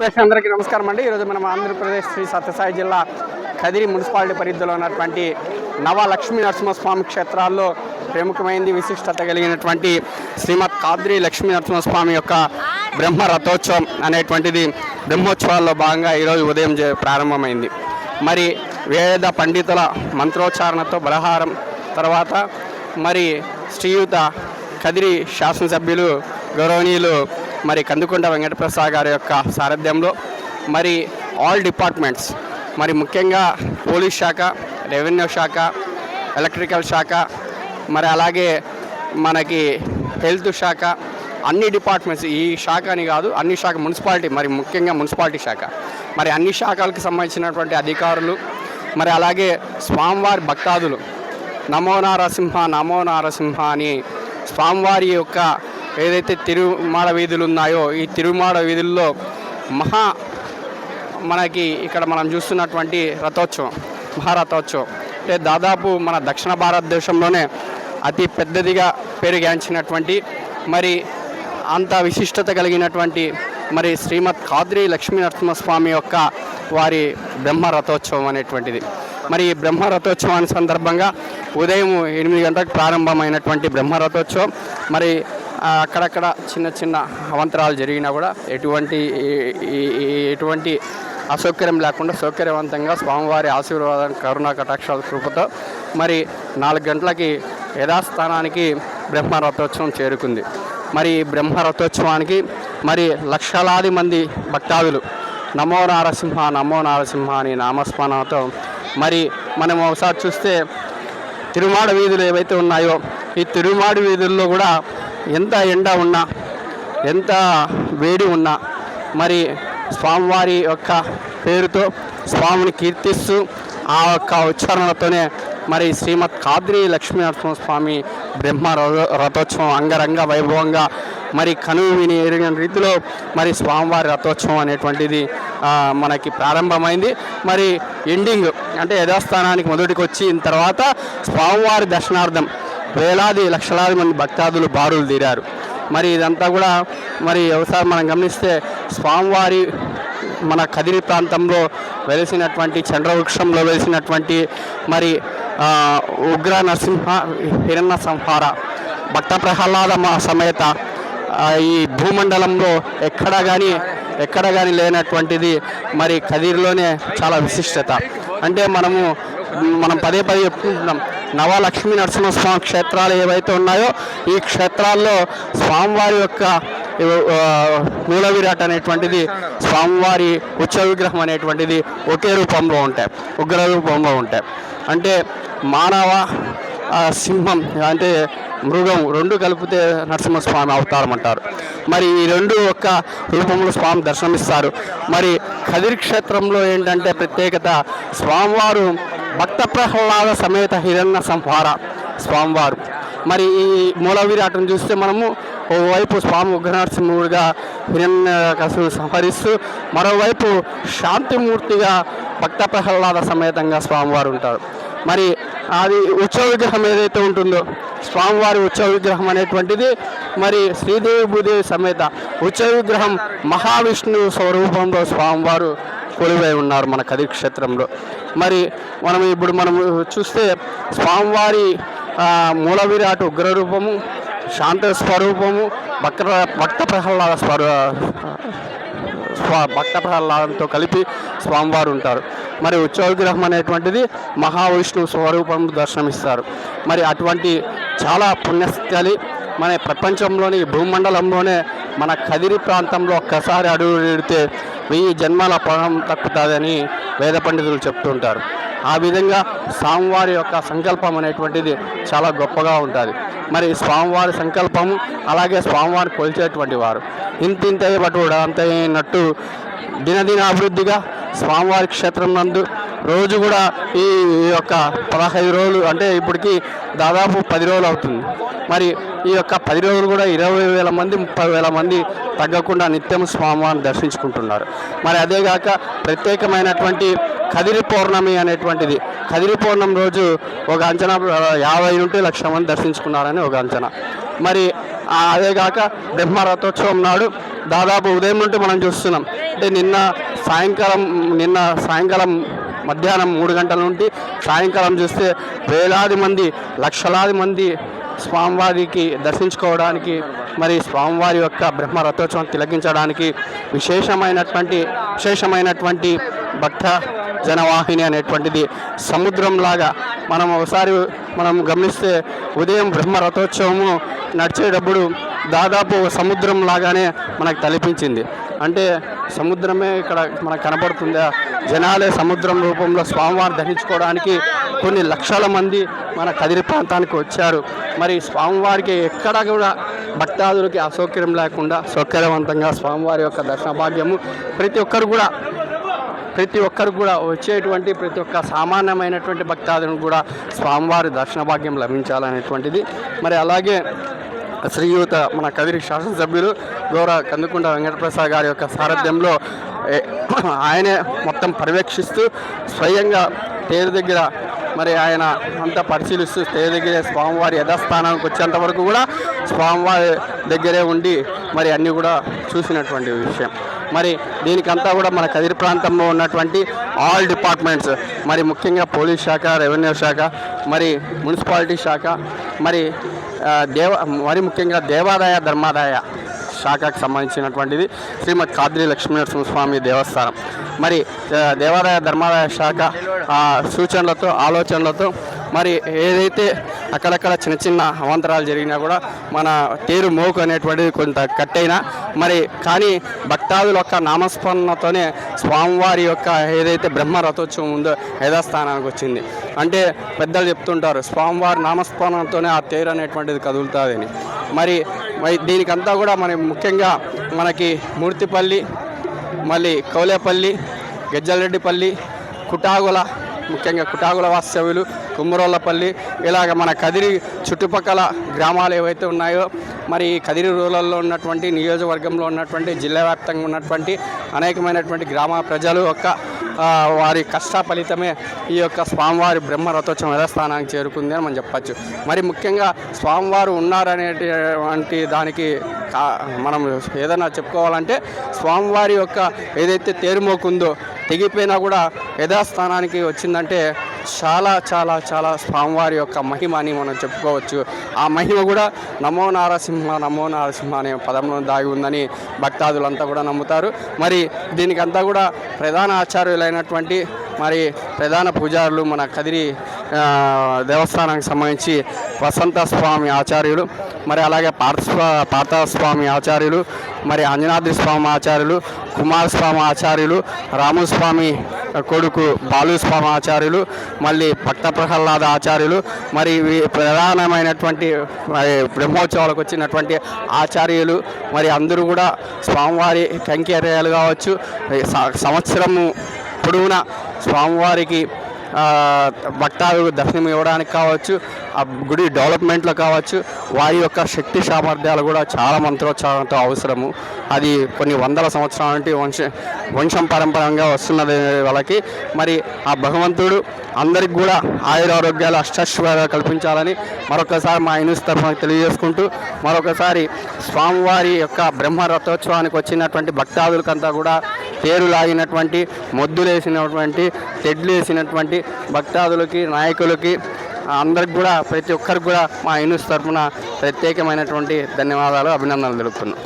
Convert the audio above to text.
ప్రేక్షకులందరికీ నమస్కారం అండి. ఈరోజు మనం ఆంధ్రప్రదేశ్ శ్రీ సత్యసాయి జిల్లా కదిరి మున్సిపాలిటీ పరిధిలో ఉన్నటువంటి నవలక్ష్మీ నరసింహస్వామి క్షేత్రాల్లో ప్రముఖమైనది విశిష్టత కలిగినటువంటి శ్రీమద్ కాద్రి లక్ష్మీ నరసింహస్వామి యొక్క బ్రహ్మ రథోత్సవం అనేటువంటిది బ్రహ్మోత్సవాల్లో భాగంగా ఈరోజు ఉదయం ప్రారంభమైంది. మరి వేద పండితుల మంత్రోచ్చారణతో బలహారం తర్వాత మరి శ్రీయుత కదిరి శాసనసభ్యులు గౌరవనీయులు మరి కందుకొండ వెంకటప్రసాద్ గారి యొక్క సారథ్యంలో మరి ఆల్ డిపార్ట్మెంట్స్ మరి ముఖ్యంగా పోలీస్ శాఖ రెవెన్యూ శాఖ ఎలక్ట్రికల్ శాఖ మరి అలాగే మనకి హెల్త్ శాఖ అన్ని డిపార్ట్మెంట్స్ ఈ శాఖ అని కాదు అన్ని శాఖ మున్సిపాలిటీ మరి ముఖ్యంగా మున్సిపాలిటీ శాఖ. మరి అన్ని శాఖలకు సంబంధించినటువంటి అధికారులు మరి అలాగే స్వామివారి భక్తాదులు నమో నారసింహ నమో నారసింహ అని స్వామివారి యొక్క ఏదైతే తిరుమాడ వీధులు ఉన్నాయో ఈ తిరుమాడ వీధుల్లో మహా మనకి ఇక్కడ మనం చూస్తున్నటువంటి రథోత్సవం మహారథోత్సవం. అంటే దాదాపు మన దక్షిణ భారతదేశంలోనే అతి పెద్దదిగా పేరుగాంచినటువంటి మరి అంత విశిష్టత కలిగినటువంటి మరి శ్రీమద్ కాద్రి లక్ష్మీ నరసింహస్వామి యొక్క వారి బ్రహ్మ రథోత్సవం అనేటువంటిది. మరి ఈ బ్రహ్మరథోత్సవాన్ని సందర్భంగా ఉదయం ఎనిమిది గంటలకు ప్రారంభమైనటువంటి బ్రహ్మ రథోత్సవం. మరి అక్కడక్కడ చిన్న చిన్న అవంతరాలు జరిగినా కూడా ఎటువంటి ఎటువంటి అసౌకర్యం లేకుండా సౌకర్యవంతంగా స్వామివారి ఆశీర్వాదం కరుణా కటాక్షాల కృపతో మరి నాలుగు గంటలకి యథాస్థానానికి బ్రహ్మ రథోత్సవం చేరుకుంది. మరి ఈ బ్రహ్మ రథోత్సవానికి మరి లక్షలాది మంది భక్తాదులు. నమో నారసింహ నమో నారసింహ అని నామస్మరణతో మరి మనం ఒకసారి చూస్తే తిరుమాడ వీధులు ఏవైతే ఉన్నాయో ఈ తిరుమాడు వీధుల్లో కూడా ఎంత ఎండ ఉన్నా ఎంత వేడి ఉన్నా మరి స్వామివారి యొక్క పేరుతో స్వామిని కీర్తిస్తూ ఆ యొక్క ఉచ్చారణతోనే మరి శ్రీమద్ కాద్రి లక్ష్మీనరసింహ స్వామి బ్రహ్మ రథోత్సవం అంగరంగ వైభవంగా మరి కనువు విని ఎరిగిన రీతిలో మరి స్వామివారి రథోత్సవం అనేటువంటిది మనకి ప్రారంభమైంది. మరి ఎండింగ్ అంటే యథాస్థానానికి మొదటికి వచ్చిన తర్వాత స్వామివారి దర్శనార్థం వేలాది లక్షలాది మంది భక్తాదులు బారులు తీరారు. మరి ఇదంతా కూడా మరి ఒకసారి మనం గమనిస్తే స్వామివారి మన కదిరి ప్రాంతంలో వెలిసినటువంటి చంద్రవృక్షంలో వెలిసినటువంటి మరి ఉగ్ర నరసింహ హిరణ్య సంహార భక్త ప్రహ్లాద సమేత ఈ భూమండలంలో ఎక్కడ కానీ ఎక్కడ కానీ లేనటువంటిది మరి కదిరిలోనే చాలా విశిష్టత. అంటే మనము మనం పదే పదే చెప్పుకుంటున్నాం నవలక్ష్మీ నరసింహస్వామి క్షేత్రాలు ఏవైతే ఉన్నాయో ఈ క్షేత్రాల్లో స్వామివారి యొక్క ఆ, మూల విరాట్ అనేటువంటిది స్వామివారి ఉచ్చ విగ్రహం అనేటువంటిది ఒకే రూపంలో ఉంటాయి ఉగ్ర రూపంలో ఉంటాయి అంటే మానవ సింహం అంటే మృగం రెండు కలిపితే నరసింహస్వామి అవతారం అంటారు మరి ఈ రెండు ఒక్క రూపంలో స్వామి దర్శనమిస్తారు. మరి కదిరి క్షేత్రంలో ఏంటంటే ప్రత్యేకత స్వామివారు భక్త ప్రహ్లాద సమేత హిరణ్య సంహార స్వామివారు. మరి ఈ మూల విరాటం చూస్తే మనము ఓవైపు స్వామి ఉగ్రనరసింహుడిగా హిరణ్య సంహరిస్తూ మరోవైపు శాంతిమూర్తిగా భక్త ప్రహ్లాద సమేతంగా స్వామివారు ఉంటారు. మరి అది ఉత్సవ విగ్రహం ఏదైతే ఉంటుందో స్వామివారి ఉత్సవ విగ్రహం అనేటువంటిది మరి శ్రీదేవి భూదేవి సమేత ఉత్సవ విగ్రహం మహావిష్ణువు స్వరూపంలో స్వామివారు కొలువై ఉన్నారు మన కది క్షేత్రంలో మరి మనం ఇప్పుడు మనం చూస్తే స్వామివారి మూల విరాట్ ఉగ్రరూపము శాంత స్వరూపము భక్త భక్త ప్రహ్లాద స్వర స్వ భక్త ప్రహ్లాదంతో కలిపి స్వామివారు ఉంటారు. మరి ఉత్సవ విగ్రహం అనేటువంటిది మహావిష్ణువు స్వరూపం దర్శనమిస్తారు. మరి అటువంటి చాలా పుణ్యస్థలి మన ప్రపంచంలోని భూమండలంలోనే మన కదిరి ప్రాంతంలో ఒక్కసారి అడుగు పెడితే వెయ్యి జన్మాల పొలం తక్కుతుందని వేద పండితులు చెప్తుంటారు. ఆ విధంగా స్వామివారి యొక్క సంకల్పం అనేటువంటిది చాలా గొప్పగా ఉంటుంది. మరి స్వామివారి సంకల్పము అలాగే స్వామివారిని కొలిచేటువంటి వారు. ఇంత ఇంత బటుడు అంత అయినట్టు దినదిన అభివృద్ధిగా స్వామివారి క్షేత్రం నందు రోజు కూడా ఈ యొక్క పదహైదు రోజులు అంటే ఇప్పటికి దాదాపు పది రోజులు అవుతుంది. మరి ఈ యొక్క పది రోజులు కూడా ఇరవై వేల మంది ముప్పై వేల మంది తగ్గకుండా నిత్యం స్వామివారిని దర్శించుకుంటున్నారు. మరి అదేగాక ప్రత్యేకమైనటువంటి కదిరి పౌర్ణమి అనేటువంటిది. కదిరి పౌర్ణమి రోజు ఒక అంచనా యాభై నుండి లక్ష మంది దర్శించుకున్నారని ఒక అంచనా. మరి అదేగాక బ్రహ్మ రథోత్సవం నాడు దాదాపు ఉదయం నుండి మనం చూస్తున్నాం. అంటే నిన్న సాయంకాలం నిన్న సాయంకాలం మధ్యాహ్నం మూడు గంటల నుండి సాయంకాలం చూస్తే వేలాది మంది లక్షలాది మంది స్వామివారికి దర్శించుకోవడానికి మరి స్వామివారి యొక్క బ్రహ్మ రథోత్సవం తిలకించడానికి విశేషమైనటువంటి విశేషమైనటువంటి భక్త జనవాహిని అనేటువంటిది సముద్రంలాగా మనం ఒకసారి మనం గమనిస్తే ఉదయం బ్రహ్మ రథోత్సవము నడిచేటప్పుడు దాదాపు సముద్రం లాగానే మనకు తలపించింది. అంటే సముద్రమే ఇక్కడ మనకు కనపడుతుందా జనాలే సముద్రం రూపంలో స్వామివారిని దహించుకోవడానికి కొన్ని లక్షల మంది మన కదిరి ప్రాంతానికి వచ్చారు. మరి స్వామివారికి ఎక్కడ కూడా భక్తాదులకి అసౌకర్యం లేకుండా సౌకర్యవంతంగా స్వామివారి యొక్క దర్శన భాగ్యము ప్రతి ఒక్కరు కూడా ప్రతి ఒక్కరు కూడా వచ్చేటువంటి ప్రతి ఒక్క సామాన్యమైనటువంటి భక్తాదులను కూడా స్వామివారి దర్శన భాగ్యం లభించాలనేటువంటిది. మరి అలాగే శ్రీయుత మన కదిరి శాసనసభ్యులు గౌరవ కందుకుంట వెంకటప్రసాద్ గారి యొక్క సారథ్యంలో ఏ- ఆయనే మొత్తం పర్యవేక్షిస్తూ స్వయంగా తేరు దగ్గర మరి ఆయన అంతా పరిశీలిస్తూ తేరు దగ్గరే స్వామివారి యథాస్థానానికి వచ్చేంత వరకు కూడా స్వామివారి దగ్గరే ఉండి మరి అన్నీ కూడా చూసినటువంటి విషయం. మరి దీనికంతా కూడా మన కదిరి ప్రాంతంలో ఉన్నటువంటి ఆల్ డిపార్ట్మెంట్స్ మరి ముఖ్యంగా పోలీస్ శాఖ రెవెన్యూ శాఖ మరి మున్సిపాలిటీ శాఖ మరి దేవ మరి ముఖ్యంగా దేవాదాయ ధర్మాదాయ శాఖకు సంబంధించినటువంటిది శ్రీమద్ కాద్రి లక్ష్మీనరసింహస్వామి దేవస్థానం. మరి దేవాదాయ ధర్మాదాయ శాఖ సూచనలతో ఆలోచనలతో మరి ఏదైతే అక్కడక్కడ చిన్న చిన్న అవాంతరాలు జరిగినా కూడా మన తేరు మోకు అనేటువంటిది కొంత కట్టైనా మరి కానీ భక్తాదుల యొక్క నామస్మరణతోనే స్వామివారి యొక్క ఏదైతే బ్రహ్మ రథోత్సవం ఉందో యథాస్థానానికి వచ్చింది. అంటే పెద్దలు చెప్తుంటారు స్వామివారి నామస్మరణతోనే ఆ తేరు అనేటువంటిది కదులుతుందని. మరి మరి దీనికంతా కూడా మన ముఖ్యంగా మనకి మూర్తిపల్లి మళ్ళీ కౌలేపల్లి గజ్జలరెడ్డిపల్లి కుటాగుల ముఖ్యంగా కుటాగుల వాస్తవ్యులు కుమ్మరోళ్ళపల్లి ఇలాగ మన కదిరి చుట్టుపక్కల గ్రామాలు ఏవైతే ఉన్నాయో మరి ఈ కదిరి రూరల్లో ఉన్నటువంటి నియోజకవర్గంలో ఉన్నటువంటి జిల్లా వ్యాప్తంగా ఉన్నటువంటి అనేకమైనటువంటి గ్రామ ప్రజలు యొక్క వారి కష్ట ఫలితమే ఈ యొక్క స్వామివారి బ్రహ్మ రథోత్సవం యథాస్థానానికి చేరుకుంది అని మనం చెప్పచ్చు. మరి ముఖ్యంగా స్వామివారు ఉన్నారనేటువంటి దానికి మనం ఏదైనా చెప్పుకోవాలంటే స్వామివారి యొక్క ఏదైతే తేరుమోకుందో తెగిపోయినా కూడా యథాస్థానానికి వచ్చిందంటే చాలా చాలా చాలా స్వామివారి యొక్క మహిమ అని మనం చెప్పుకోవచ్చు. ఆ మహిమ కూడా నమో నారసింహ నమో నారసింహ అనే పదంలో దాగి ఉందని భక్తాదులంతా కూడా నమ్ముతారు. మరి దీనికంతా కూడా ప్రధాన ఆచార్యులైనటువంటి మరి ప్రధాన పూజారులు మన కదిరి దేవస్థానానికి సంబంధించి వసంత స్వామి ఆచార్యులు మరి అలాగే పార్థ పార్థస్వామి ఆచార్యులు మరి అంజనాద్రి స్వామి ఆచార్యులు కుమారస్వామి ఆచార్యులు రామస్వామి కొడుకు బాలుస్వామి ఆచార్యులు మళ్ళీ భక్త ప్రహ్లాద ఆచార్యులు మరి ప్రధానమైనటువంటి మరి బ్రహ్మోత్సవాలకు వచ్చినటువంటి ఆచార్యులు మరి అందరూ కూడా స్వామివారి కంకేర్యాలు కావచ్చు. సంవత్సరము పొడవునా స్వామివారికి భక్తాదు దర్శనం ఇవ్వడానికి కావచ్చు ఆ గుడి డెవలప్మెంట్లో కావచ్చు వారి యొక్క శక్తి సామర్థ్యాలు కూడా చాలా మంత్రోచ్చారణతో అవసరము. అది కొన్ని వందల సంవత్సరాల నుండి వంశ వంశం పరంపరంగా వస్తున్నది వాళ్ళకి. మరి ఆ భగవంతుడు అందరికి కూడా ఆయురారోగ్యాలు అష్టశ్వర కల్పించాలని మరొకసారి మా న్యూస్ తరఫున తెలియజేసుకుంటూ మరొకసారి స్వామివారి యొక్క బ్రహ్మ రథోత్సవానికి వచ్చినటువంటి భక్తాదులకంతా కూడా పేరు లాగినటువంటి మొద్దులేసినటువంటి తెడ్లు వేసినటువంటి భక్తాదులకి నాయకులకి అందరికి కూడా ప్రతి ఒక్కరికి కూడా మా న్యూస్ తరఫున ప్రత్యేకమైనటువంటి ధన్యవాదాలు అభినందనలు తెలుపుతున్నాం.